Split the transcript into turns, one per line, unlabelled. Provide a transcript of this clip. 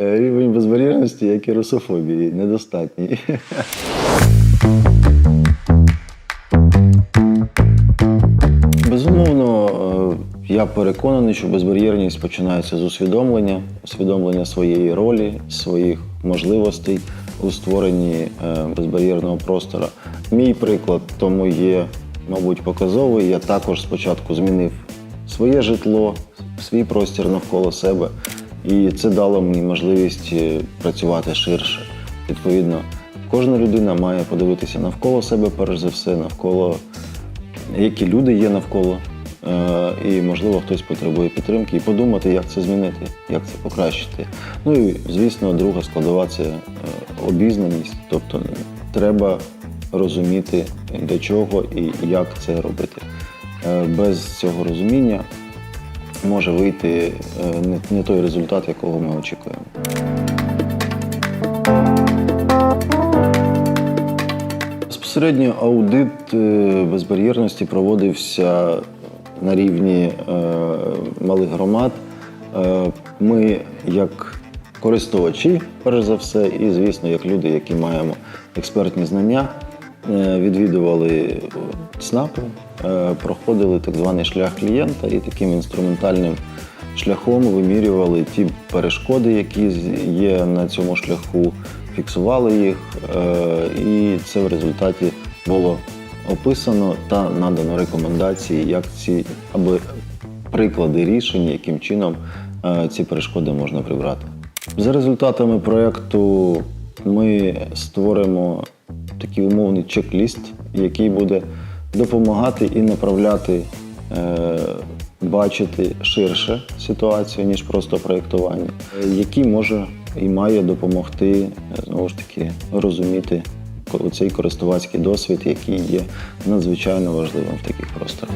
Е, Рівень безбар'єрності, як і русофобії, недостатній. Безумовно, е, я переконаний, що безбар'єрність починається з усвідомлення, усвідомлення своєї ролі, своїх можливостей у створенні е, безбар'єрного простору. Мій приклад тому є, мабуть, показовий. Я також спочатку змінив своє житло, свій простір навколо себе, і це дало мені можливість е, працювати ширше. Відповідно, кожна людина має подивитися навколо себе, перш за все, навколо які люди є навколо, е, і, можливо, хтось потребує підтримки, і подумати, як це змінити, як це покращити. Ну і, звісно, друга складова це е, обізнаність, тобто треба розуміти, для чого і як це робити. Без цього розуміння може вийти е, не, той результат, якого ми очікуємо. Безпосередньо аудит е, безбар'єрності проводився на рівні е, малих громад. Ми, як користувачі, перш за все, і, звісно, як люди, які маємо експертні знання, відвідували ЦНАПи, е, проходили так званий шлях клієнта і таким інструментальним шляхом вимірювали ті перешкоди, які є на цьому шляху, фіксували їх, е, і це в результаті було описано та надано рекомендації, як ці або приклади рішень, яким чином е, ці перешкоди можна прибрати. За результатами проєкту ми створимо такий умовний чек-ліст, який буде допомагати і направляти, е, бачити ширше ситуацію, ніж просто проєктування, який може і має допомогти е, знову ж таки розуміти цей користувацький досвід, який є надзвичайно важливим в таких просторах.